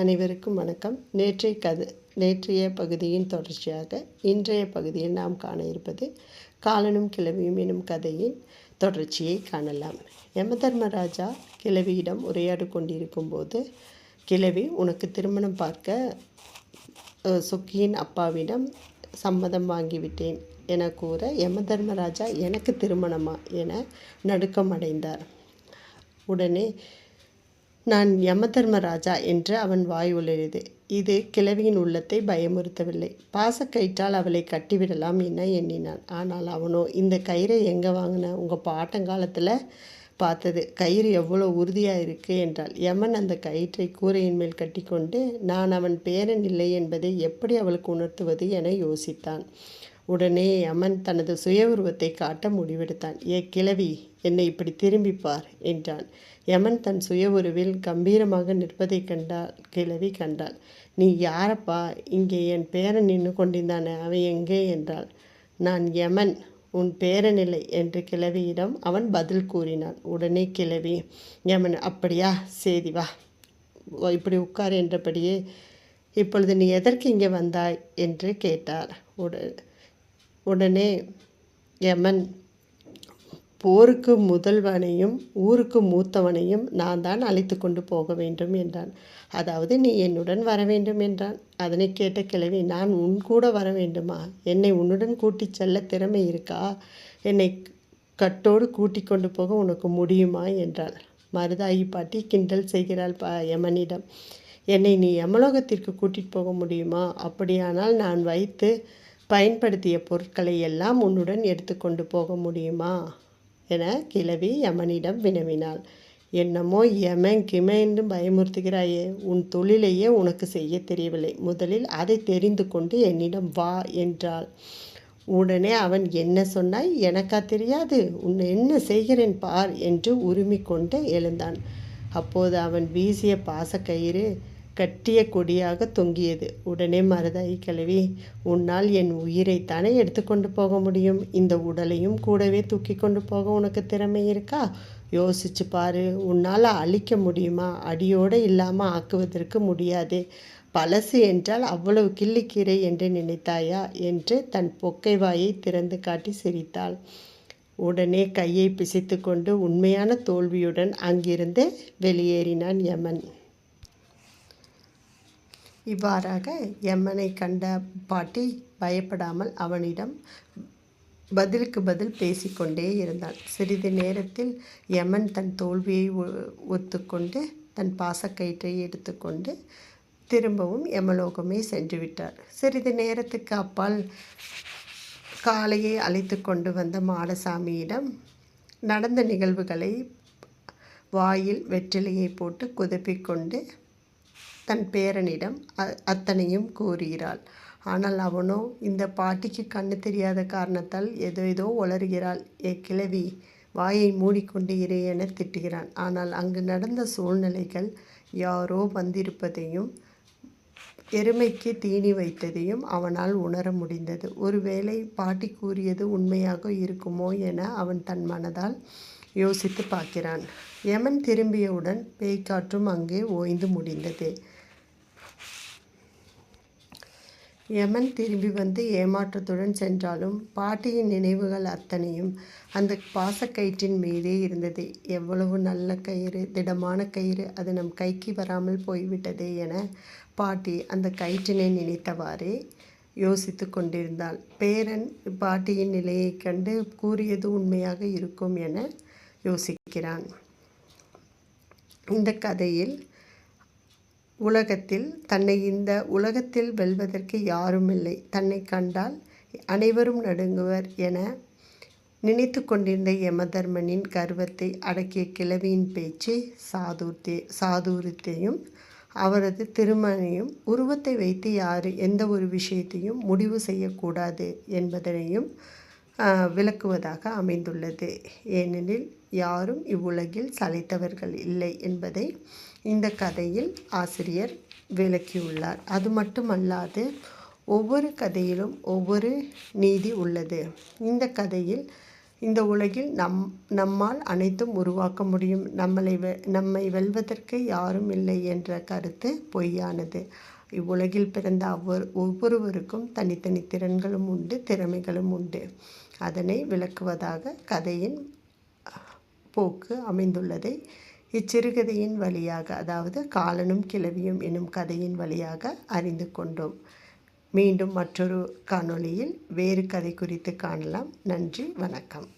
அனைவருக்கும் வணக்கம். நேற்றைய கது நேற்றைய பகுதியின் தொடர்ச்சியாக இன்றைய பகுதியில் நாம் காண இருப்பது காலனும் கிழவியும் எனும் கதையின் தொடர்ச்சியை காணலாம். யமதர்மராஜா கிழவியிடம் உரையாடி கொண்டிருக்கும் போது கிழவி உனக்கு திருமணம் பார்க்க சொக்கியின் சுக்கியின் அப்பாவிடம் சம்மதம் வாங்கிவிட்டேன் என கூற யமதர்மராஜா எனக்கு திருமணமா? என நடுக்கம் அடைந்தார் உடனே நான் யமதர்மராஜா என்று அவன் வாய் உளறியது இது கிழவியின் உள்ளத்தை பயமுறுத்தவில்லை. பாசக்கயிற்றால் அவளை கட்டிவிடலாம் என எண்ணினான் ஆனால் அவனோ இந்த கயிறை எங்கே வாங்கின? உங்கள் பாட்டங்காலத்தில் பார்த்தது. கயிறு எவ்வளோ உறுதியாக இருக்கு என்றாள். யமன் அந்த கயிற்றை கூரையின் மேல் கட்டிக்கொண்டு நான் அவன் பேரன் இல்லை என்பதை எப்படி அவளுக்கு உணர்த்துவது என யோசித்தான். உடனே யமன் தனது சுய உருவத்தை காட்ட முடிவெடுத்தான். ஏ கிழவி என்னை இப்படி திரும்பிப்பார் என்றான். யமன் தன் சுய உருவில் கம்பீரமாக நிற்பதை கண்டாள் கிழவி கண்டாள். நீ யாரப்பா? இங்கே என் பேரன் நின்று கொண்டிருந்தானே. அவன் எங்கே? என்றாள். நான் யமன். உன் பேரனில்லை என்று கிழவியிடம் அவன் பதில் கூறினான். உடனே கிழவி யமன் அப்படியா? சரி வா. இப்படி உட்கார் என்றபடியே இப்பொழுது நீ எதற்கு இங்கே வந்தாய்? என்று கேட்டார். உட உடனே யமன் போருக்கு முதல்வனையும் ஊருக்கு மூத்தவனையும் நான் தான் அழைத்து கொண்டு போக வேண்டும் என்றான். அதாவது நீ என்னுடன் வர வேண்டும் என்றான். அதனை கேட்ட கிழவி நான் உன் கூட வர வேண்டுமா? என்னை உன்னுடன் கூட்டிச் செல்ல திறமை இருக்கா? என்னை கட்டோடு கூட்டி கொண்டு போக உனக்கு முடியுமா? என்றாள். மருதாயி பாட்டி கிண்டல் செய்கிறாள் ப யமனிடம். என்னை நீ யமலோகத்திற்கு கூட்டிட்டு போக முடியுமா? அப்படியானால் நான் வைத்து பயன்படுத்திய பொருட்களை எல்லாம் உன்னுடன் எடுத்துக்கொண்டு போக முடியுமா? என கிழவி யமனிடம் வினவினாள். என்னமோ யமன் கிம என்று பயமுறுத்துகிறாயே உன் தொழிலையே உனக்கு செய்ய தெரியவில்லை. முதலில் அதை தெரிந்து கொண்டு என்னிடம் வா என்றாள். உடனே அவன் என்ன சொன்னாய்? எனக்கா தெரியாது. உன்னை என்ன செய்கிறேன் பார் என்று உரிமை கொண்டு எழுந்தான். அப்போது அவன் வீசிய பாசக்கயிறு கட்டிய கொடியாக தொங்கியது. உடனே மருதாயி கிழவி உன்னால் என் உயிரைத்தானே எடுத்துக்கொண்டு போக முடியும்? இந்த உடலையும் கூடவே தூக்கி கொண்டு போக உனக்கு திறமை இருக்கா? யோசிச்சு பாரு உன்னால் அழிக்க முடியுமா? அடியோடு இல்லாமல் ஆக்குவதற்கு முடியாது. பழசு என்றால் அவ்வளவு கிள்ளிக்கீரை என்று நினைத்தாயா? என்று தன் பொக்கை வாயை திறந்து காட்டி சிரித்தாள். உடனே கையை பிசைத்து கொண்டு உண்மையான தோல்வியுடன் அங்கிருந்து வெளியேறினான் யமன். இவ்வாறாக யமனை கண்ட பாட்டி பயப்படாமல் அவனிடம் பதிலுக்கு பதில் பேசிக்கொண்டே இருந்தான் சிறிது நேரத்தில் யமன் தன் தோல்வியை ஒ- ஒத்துக்கொண்டு தன் பாசக்கயிற்றை எடுத்துக்கொண்டு திரும்பவும் யமலோகமே சென்று விட்டார். சிறிது நேரத்துக்கு அப்பால் காலையை அழைத்து கொண்டு வந்த மாடசாமியிடம் நடந்த நிகழ்வுகளை வாயில் வெற்றிலையை போட்டு குதப்பிக்கொண்டு தன் பேரனிடம் அ- அத்தனையும் கூறுகிறாள். ஆனால் அவனோ இந்த பாட்டிக்கு கண்ணு தெரியாத காரணத்தால் ஏதோ ஏதோ உளறுகிறாள். ஏ கிழவி வாயை மூடிக்கொண்டு இரு என திட்டுகிறான். ஆனால் அங்கு நடந்த சூழ்நிலைகள் யாரோ வந்திருப்பதையும் எருமைக்கு தீனி வைத்ததையும் அவனால் உணர முடிந்தது. ஒருவேளை பாட்டி கூறியது உண்மையாக இருக்குமோ என அவன் தன் மனதால் யோசித்து பார்க்கிறான். யமன் திரும்பியவுடன் பேய்க்காற்றும் அங்கே ஓய்ந்து முடிந்தது. யமன் திரும்பி வந்து ஏமாற்றத்துடன் சென்றாலும் பாட்டியின் நினைவுகள் அத்தனையும் அந்த பாசக்கயிற்றின் மீதே இருந்தது. எவ்வளவு நல்ல கயிறு திடமான கயிறு அது நம் கைக்கு வராமல் போய்விட்டதே என பாட்டி அந்த கயிற்றினை நினைத்தவாறே யோசித்து கொண்டிருந்தாள். பேரன் பாட்டியின் நிலையைக் கண்டு கூறியது உண்மையாக இருக்கும் என யோசிக்கிறான். இந்த கதையில் உலகத்தில் தன்னை இந்த உலகத்தில் வெல்வதற்கு யாரும் இல்லை தன்னை கண்டால் அனைவரும் நடுங்குவர் என நினைத்து கொண்டிருந்த யமதர்மனின் கர்வத்தை அடக்கிய கிழவியின் பேச்சு சாதுர்த்தே சாதுரித்தையும் அவரது திருமணையும் உருவத்தை வைத்து யார் எந்த ஒரு விஷயத்தையும் முடிவு செய்யக்கூடாது என்பதனையும் விளக்குவதாக அமைந்துள்ளது. ஏனெனில் யாரும் இவ்வுலகில் சளைத்தவர்கள் இல்லை என்பதை இந்த கதையில் ஆசிரியர் விளக்கியுள்ளார். அது மட்டுமல்லாது ஒவ்வொரு கதையிலும் ஒவ்வொரு நீதி உள்ளது. இந்த கதையில் இந்த உலகில் நம் நம்மால் அனைத்தும் உருவாக்க முடியும். நம்மளை வெ நம்மை வெல்வதற்கு யாரும் இல்லை என்ற கருத்து பொய்யானது. இவ்வுலகில் பிறந்த ஒவ்வொரு ஒவ்வொருவருக்கும் தனித்தனி திறன்களும் உண்டு திறமைகளும் உண்டு. அதனை விளக்குவதாக கதையின் போக்கு அமைந்துள்ளதை இச்சிறுகதையின் வழியாக அதாவது காலனும் கிளவியும் எனும் கதையின் வழியாக அறிந்து கொண்டோம். மீண்டும் மற்றொரு காணொளியில் வேறு கதை குறித்து காணலாம். நன்றி வணக்கம்.